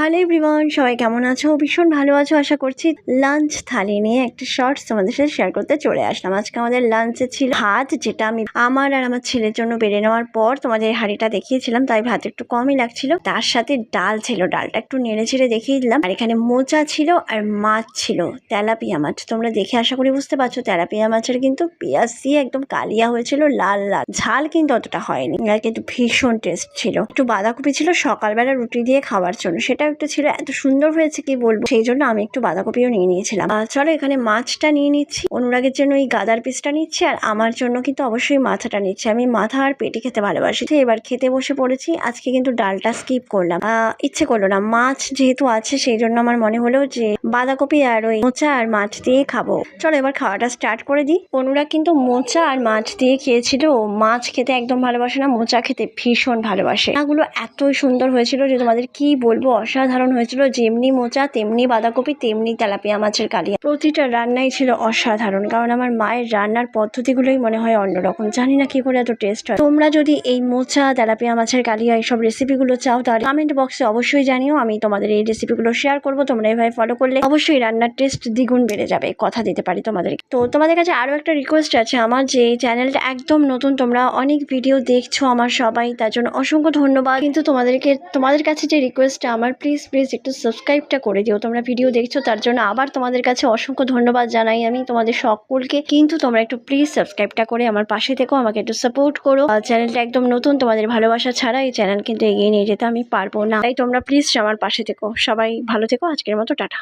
Hello everyone সবাই কেমন আছো? ভীষণ ভালো আছো, আশা করছি লাঞ্চ থালি নিয়ে একটা শর্টস তোমাদের সাথে শেয়ার করতে চলে আসলাম। আজকে আমাদের লাঞ্চে ছিল ভাত, যেটা আমি আমার আর আমার ছেলের জন্য বেড়ে নেওয়ার পর তোমাদের হাঁড়িটা দেখিয়েছিলাম, তাই ভাত একটু কমই লাগছিল। তার সাথে ডাল ছিল, ডালটা একটু নেড়ে ছেড়ে দেখিয়ে দিলাম আর এখানে মোচা ছিল আর মাছ ছিল, তেলাপিয়া মাছ। তোমরা দেখে আশা করি বুঝতে পারছ, তেলাপিয়া মাছের কিন্তু পেঁয়াজ দিয়ে একদম কালিয়া হয়েছিল, লাল লাল। ঝাল কিন্তু অতটা হয়নি কিন্তু ভীষণ টেস্ট ছিল। একটু বাঁধাকপি ছিল, সকালবেলা রুটি দিয়ে খাওয়ার জন্য। সেটা একটু ছিল এত সুন্দর হয়েছে, কি বলব? সেই জন্য আমি একটু বাঁধাকপিও নিয়ে নিয়েছিলাম। চলো এখানে মাছটা নিয়ে নিচ্ছি। অনুরাগের জন্য এই গাদার পিসটা নিচ্ছি আর আমার জন্য কিন্তু অবশ্যই মাথাটা নিচ্ছি। আমি মাথা আর পেটি খেতে ভালোবাসি। এবার খেতে বসে পড়েছি। আজকে কিন্তু ডালটা স্কিপ করলাম। ইচ্ছে করল না। মাছ যেহেতু আছে, সেই জন্য আমার মনে হলো যে বাঁধাকপি আর ওই মোচা আর মাছ দিয়ে খাব। চলো এবার খাওয়াটা স্টার্ট করে দিই। অনুরাগ কিন্তু মোচা আর মাছ দিয়ে খেয়েছিল। মাছ খেতে একদম ভালোবাসে না, মোচা খেতে ভীষণ ভালোবাসে। এগুলো এতই সুন্দর হয়েছিল যে তোমাদের কি বলব অসাধারণ হয়েছিল যেমনি মোচা, তেমনি বাঁধাকপি, তেমনি তেলাপিয়া মাছের কালিয়া। প্রতিটা রান্নাই ছিল অসাধারণ, কারণ আমার মায়ের রান্নার পদ্ধতিগুলোই মনে হয় অন্যরকম। জানি না কি করে এত টেস্ট হয়। তোমরা যদি এই মোচা, তেলাপিয়া মাছের কালিয়া এইসব রেসিপিগুলো চাও, তাহলে কমেন্ট বক্সে অবশ্যই জানিও, আমি তোমাদের এই রেসিপিগুলো শেয়ার করব, তোমরা এভাবে ফলো করলে অবশ্যই রান্নার টেস্ট দ্বিগুণ বেড়ে যাবে, কথা দিতে পারি তোমাদেরকে তো তোমাদের কাছে আরও একটা রিকোয়েস্ট আছে, আমার যে চ্যানেলটা একদম নতুন, তোমরা অনেক ভিডিও দেখছ আমার সবাই, তার জন্য অসংখ্য ধন্যবাদ। কিন্তু তোমাদেরকে, তোমাদের কাছে যে রিকোয়েস্টটা আমার প্লিজ প্লিজ একটু সাবস্ক্রাইবটা করে দিও। তোমরা ভিডিও দেখছ, তার জন্য আবার তোমাদের কাছে অসংখ্য ধন্যবাদ জানাই আমি তোমাদের সকলকে। কিন্তু তোমরা একটু প্লিজ সাবস্ক্রাইবটা করে আমার পাশে থেকো, আমাকে একটু সাপোর্ট করো। চ্যানেলটা একদম নতুন, তোমাদের ভালোবাসা ছাড়া এই চ্যানেল কিন্তু এগিয়ে নিয়ে যেতে আমি পারব না। তাই তোমরা প্লিজ আমার পাশে থেকো। সবাই ভালো থেকো, আজকের মতো টাটা।